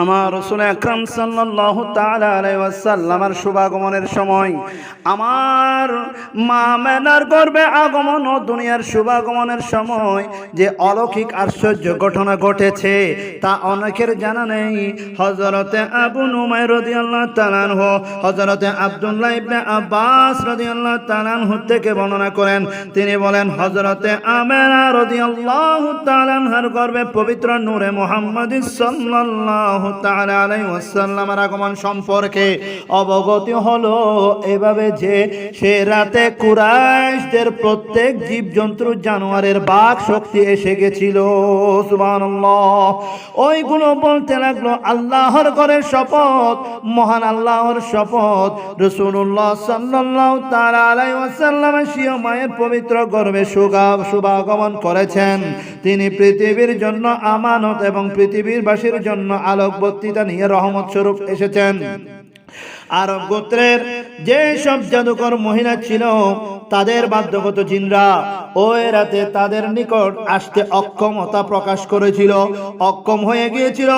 আমার রসুল আকরাম আলাইহি ওয়াসাল্লামের শুভাগমনের সময় আমার মা মেনার গর্ভে আগমন ও দুনিয়ার শুভাগমনের সময় যে অলৌকিক আশ্চর্য ঘটনা ঘটেছে তা অনেকের জানা নেই। হজরতে আবু নুমাই রাদিয়াল্লাহু তাআলা আনহু হজরতে আব্দুল্লাহ ইবনে আব্বাস রাদিয়াল্লাহু তাআলা আনহু থেকে বর্ণনা করেন। তিনি বলেন, হযরতে আমেনা রাদিয়াল্লাহু তাআলা আনহার গর্বে পবিত্র নূরে মুহাম্মদ সাল্লাল্লাহু ওয়াসাল্লামের আগমন সম্পর্কে অবগতি হলো এভাবে যে সে রাতে কুরাইশদের প্রত্যেক জীবজন্তু জানোয়ারের বাক শক্তি এসে গেছিল। ওইগুলো বলতে লাগল, আল্লাহর ঘরের শপথ, মহান আল্লাহর শপথ। রাসূলুল্লাহ সাল্লাল্লাহু তাআলা আলাই ওয়াসাল্লাম সিও মায়ের পবিত্র গর্বে সুগাব শুভাগমন করেছেন। তিনি পৃথিবীর জন্য আমানত এবং পৃথিবীর বাসীর জন্য আলোকবর্তিতা নিয়ে রহমত স্বরূপ এসেছেন। আরব গোত্রের যে সব জাদুকর মহিলা ছিল, তাদের বাধ্যগত জিনরা ওই রাতে তাদের নিকট আসতে অক্ষমতা প্রকাশ করেছিল। অক্ষম হয়ে গিয়েছিল,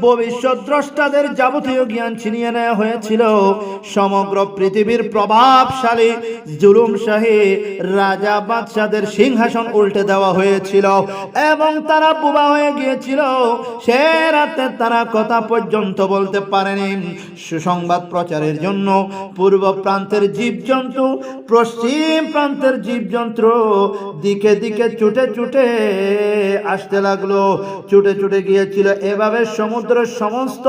ভবিষ্যৎ দ্রষ্টাদের যাবতীয় জ্ঞান ছিনিয়ে নেওয়া হয়েছিল। সমগ্র পৃথিবীর প্রভাবশালী জুলুমশাহী রাজা বাদশাদের সিংহাসন উল্টে দেওয়া হয়েছিল এবং তারা বুবা হয়ে গিয়েছিল। সে রাতে তারা কথা পর্যন্ত বলতে পারেনি। সুসংবাদ প্রচারের জন্য পূর্ব প্রান্তের জীবজন্তু, পশ্চিম প্রান্তের জীবজন্তু দিকে দিকে ছুটে ছুটে আসতে লাগল। ছুটে ছুটে গিয়েছিল এভাবে সমুদ্রের সমস্ত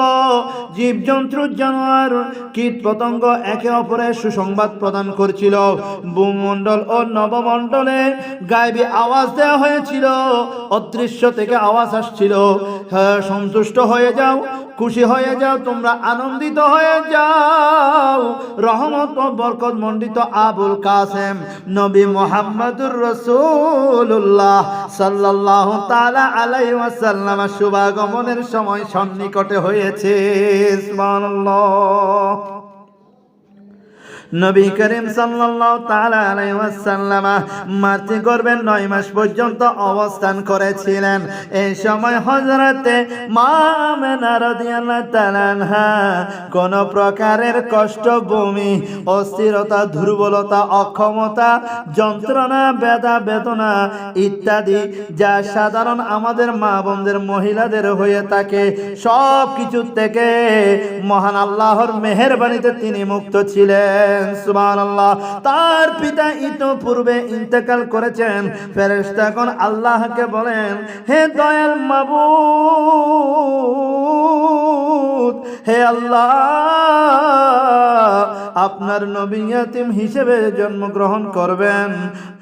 জীবজন্তু, জানোয়ার কীট পতঙ্গ একে অপরের সুসংবাদ প্রদান করছিল। ভূমণ্ডল ও নবমণ্ডলে গায়েবী আওয়াজ দেওয়া হয়েছিল। অদৃশ্য থেকে আওয়াজ আসছিল। সন্তুষ্ট হয়ে যাও, খুশি হয়ে যাও, তোমরা আনন্দিত হয়ে যাও। রহমত বরকত মণ্ডিত আবুল কাসেম, নবী মোহাম্মদুর রসুল্লাহ সাল্লাহ তালা আলাই ওয়াসাল্লাম শুভাগমনের সময় সন্নিকটে হয়েছে। নবী করিম সাল্লাল্লাহু তাআলা আলাইহি ওয়াসাল্লাম মাতৃ গর্ভে নয় মাস পর্যন্ত অবস্থান করেছিলেন। এই সময় হযরতে মা রাদিয়াল্লাহু তাআলা আনহা কোন প্রকারের কষ্ট, বমি, অস্থিরতা, দুর্বলতা, অক্ষমতা, যন্ত্রণা বেদা বেদনা ইত্যাদি যা সাধারণ আমাদের মা বোনদের, মহিলাদের হয়ে থাকে সব কিছু থেকে মহান আল্লাহর মেহেরবানিতে তিনি মুক্ত ছিলেন। সুবহানাল্লাহ। তার পিতা ইতোপূর্বে ইন্তেকাল করেছেন। ফেরেশতাগণ আল্লাহকে বলেন হে দয়াল মাবু হে আল্লাহ আপনার নবী ইয়াতিম হিসেবে জন্মগ্রহণ করবেন।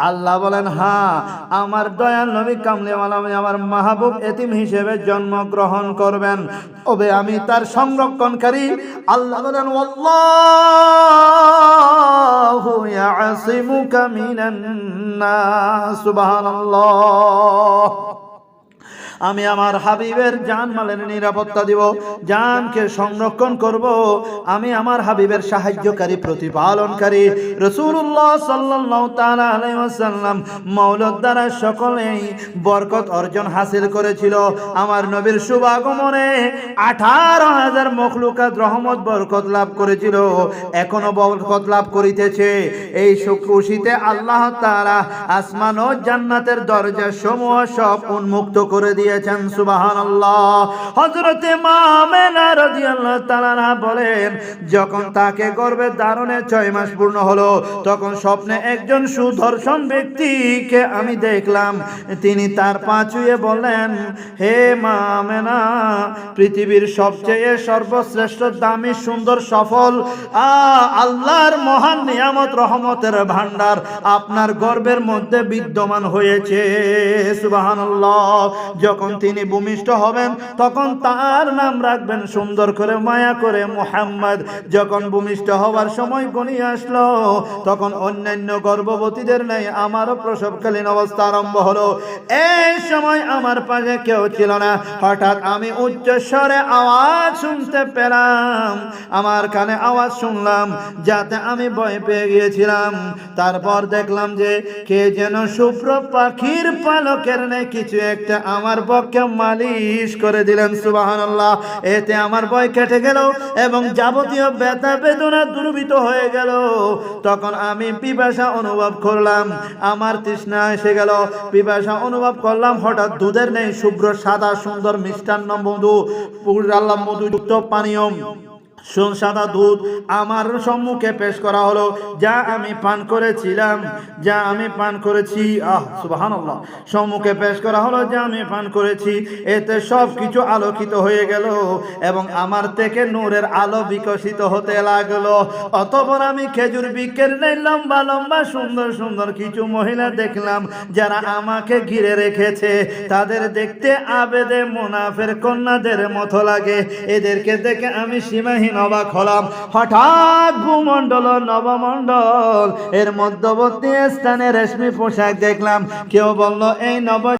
আল্লাহ বলেন হ্যাঁ আমার দয়াল নবী কামলিওয়ালা আমার মাহবুব এতিম হিসেবে জন্মগ্রহণ করবেন। তবে আমি তার সংরক্ষণকারী। আল্লাহ বলেন ইয়াসিমুকা মিনান নাস সুবহানাল্লাহ। আমি আমার হাবিবের জান মালের নিরাপত্তা দিব, জানকে সংরক্ষণ করব। আমি আমার হাবিবের সাহায্যকারী, প্রতিপালনকারী। রসুল্লাহ সাল্লাহ ওয়াসাল্লাম মৌলত দ্বারা সকলেই বরকত অর্জন হাসিল করেছিল। আমার নবীর শুভাগমনে আঠারো হাজার মখলুকাত রহমত, বরকত লাভ করেছিল। এখনও বরকত লাভ করিতেছে। এই খুশিতে আল্লাহ তারা আসমান ও জান্নাতের দরজা সমূহ সব উন্মুক্ত করে দিয়েছেন, সুবহানাল্লাহ। হযরতে মামেনা রাদিয়াল্লাহু তাআলা বলেন, যখন তাকে গর্ভে ধারণে ছয় মাস পূর্ণ হলো, তখন স্বপ্নে একজন সুদর্শন ব্যক্তিকে আমি দেখলাম। তিনি তার পা ছুঁয়ে বললেন, হে মামেনা পৃথিবীর সবচেয়ে সর্বশ্রেষ্ঠ, দামি, সুন্দর, সফল, আ, আল্লাহর মহান নিয়ামত, রহমতের ভান্ডার আপনার গর্বের মধ্যে বিদ্যমান হয়েছে। সুবহানাল্লাহ। যখন তিনি ভূমিষ্ঠ হবেন, তখন তার নাম রাখবেন সুন্দর করে, মায়া করে মোহাম্মদ। যখন ভূমিষ্ঠ হওয়ার সময় গণিয়ে আসলো, তখন অন্যান্য গর্ভবতীদের নেই আমারও প্রসবকালীন অবস্থা আরম্ভ হলো। এই সময় আমার পাশে কেউ ছিল না। হঠাৎ আমি উচ্চ স্বরে আওয়াজ শুনতে পেলাম, আমার কানে আওয়াজ শুনলাম, যাতে আমি ভয় পেয়ে গিয়েছিলাম। তারপর দেখলাম যে, কে যেন শুভ্র পাখির পালকের নেই কিছু একটা আমার পক্ষে মালিশ করে দিলেন, সুবহানাল্লাহ। এতে আমার ভয় কেটে গেল এবং যাবতীয় ব্যথা বেদনা দুর্বিত হয়ে গেল। তখন আমি পিপাসা অনুভব করলাম, আমার তৃষ্ণা এসে গেল। পিপাসা অনুভব করলাম, হঠাৎ দুধের নেই, শুভ্র, সাদা, সুন্দর, মিষ্টান্ন মধু পুরাল্লাম মধুযুক্ত পানীয়। সুন সাদা দুধ, আমার সম্মুখে পেশ করা হলো, যা আমি পান করেছিলাম, যা আমি পান করেছি, আহ, সুবহানাল্লাহ। সম্মুখে পেশ করা হলো, যা আমি পান করেছি, এতে সব কিছু আলোকিত হয়ে গেল এবং আমার থেকে নূরের আলো বিকশিত হতে লাগল। অতপর আমি খেজুর বিকের নেই, লম্বা লম্বা, সুন্দর সুন্দর কিছু মহিলা দেখলাম, যারা আমাকে ঘিরে রেখেছে। তাদের দেখতে আবেদে মুনাফের কন্যাদের মতো লাগে। এদেরকে দেখে আমি সীমাহীন অবাক হলাম হঠাৎ ভূমণ্ডল, নবমণ্ডল, এর মধ্যবর্তী স্থানে রেশমি পোশাক দেখলাম। কেউ বলল, এই নব